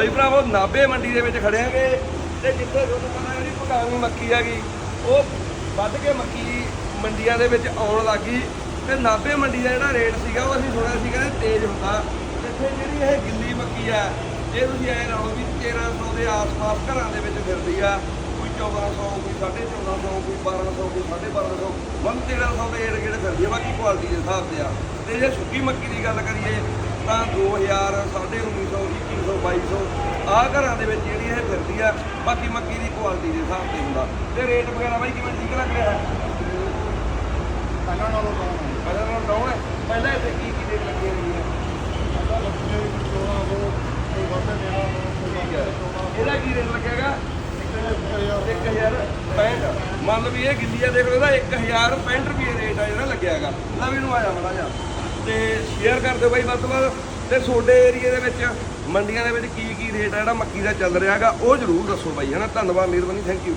ਭਾਈ ਭਰਾਵੋ ਨਾਬੇ ਮੰਡੀ ਦੇ ਵਿੱਚ ਖੜਿਆਂਗੇ ਤੇ ਜਿੱਥੇ ਤੁਹਾਨੂੰ ਪਤਾ ਜਿਹੜੀ ਪਕਾਵੀ ਮੱਕੀ ਹੈਗੀ, ਉਹ ਵੱਧ ਕੇ ਮੱਕੀ ਮੰਡੀਆਂ ਦੇ ਵਿੱਚ ਆਉਣ ਲੱਗੀ ਤੇ ਨਾਬੇ ਮੰਡੀ ਦਾ ਜਿਹੜਾ ਰੇਟ ਸੀਗਾ, ਉਹ ਅਸੀਂ ਸੁਣਿਆ ਸੀ ਕਹਿੰਦੇ ਤੇਜ਼ ਹੁੰਦਾ ਇੱਥੇ ਜਿਹੜੀ ਇਹ ਗਿੱਲੀ ਮੱਕੀ ਆ, ਜੇ ਤੁਸੀਂ ਐ ਲਾਓ ਵੀ 1300 ਦੇ ਆਸ-ਪਾਸ ਘਰਾਂ ਦੇ ਵਿੱਚ ਫਿਰਦੀ ਆ, ਕੋਈ 1400 ਕੋਈ 1450 ਕੋਈ 1200 ਕੋਈ 1250 ਮਨ 1300 ਦੇ ਰੇਟ ਜਿਹੜੇ ਫਿਰਦੀ ਆ, ਬਾਕੀ ਕੁਆਲਿਟੀ ਦੇ ਹਿਸਾਬ ਤੇ ਆ। ਤੇ ਜੇ ਸੁੱਕੀ ਮੱਕੀ ਦੀ ਗੱਲ ਕਰੀਏ, ਤਾਂ 2000 1950 2100 2200 ਆ ਘਰਾਂ ਦੇ ਵਿੱਚ ਜਿਹੜੀ ਇਹ ਫਿਰਦੀ ਆ ਬਾਕੀ ਮੱਕੀ ਦੀ ਕੁਆਲਿਟੀ ਦੇ ਹਿਸਾਬ ਤੇ ਹੁੰਦਾ। ਤੇ ਰੇਟ ਵਗੈਰਾ ਬਾਈ ਕਿਵੇਂ ਠੀਕ ਲੱਗ ਰਿਹਾ? ਪਹਿਲਾਂ ਨਾਲੋਂ ਤਾਂ ਪਹਿਲਾਂ ਨਾਲੋਂ ਡਾਊਨ ਹੈ। ਪਹਿਲਾਂ ਇੱਥੇ ਕੀ ਕੀ ਰੇਟ ਲੱਗੇ ਹੋਈ ਹੈ ਪਹਿਲਾਂ ਲੱਗੇ ਵੀ 14 ਤੋਂ ਕੋਈ ਵੱਧ ਦੇਣਾ ਠੀਕ ਹੈ। ਇਹਦਾ ਕੀ ਰੇਟ ਲੱਗੇਗਾ 1000 1065 ਮੰਨ ਲਓ ਵੀ ਇਹ ਗਿੱਲੀ ਆ ਦੇਖ ਲਓ ਇਹਦਾ 1065 ਰੁਪਏ ਰੇਟ ਆ ਜਿਹੜਾ ਲੱਗਿਆ ਹੈਗਾ ਲੈ ਵੀ ਨੂੰ ਆਇਆ ਮੜਾ ਜਾ। ਤੇ ਸ਼ੇਅਰ ਕਰ ਦਿਓ ਬਾਈ ਵੱਧ ਤੋਂ ਵੱਧ। ਤੇ ਤੁਹਾਡੇ ਏਰੀਆ ਦੇ ਵਿੱਚ ਮੰਡੀਆਂ ਦੇ ਵਿੱਚ ਕੀ ਕੀ ਰੇਟ ਆ ਜਿਹੜਾ ਮੱਕੀ ਦਾ ਚੱਲ ਰਿਹਾ ਹੈਗਾ, ਉਹ ਜ਼ਰੂਰ ਦੱਸੋ ਬਾਈ, ਹਨਾ? ਧੰਨਵਾਦ, ਮਿਹਰਬਾਨੀ ਥੈਂਕ ਯੂ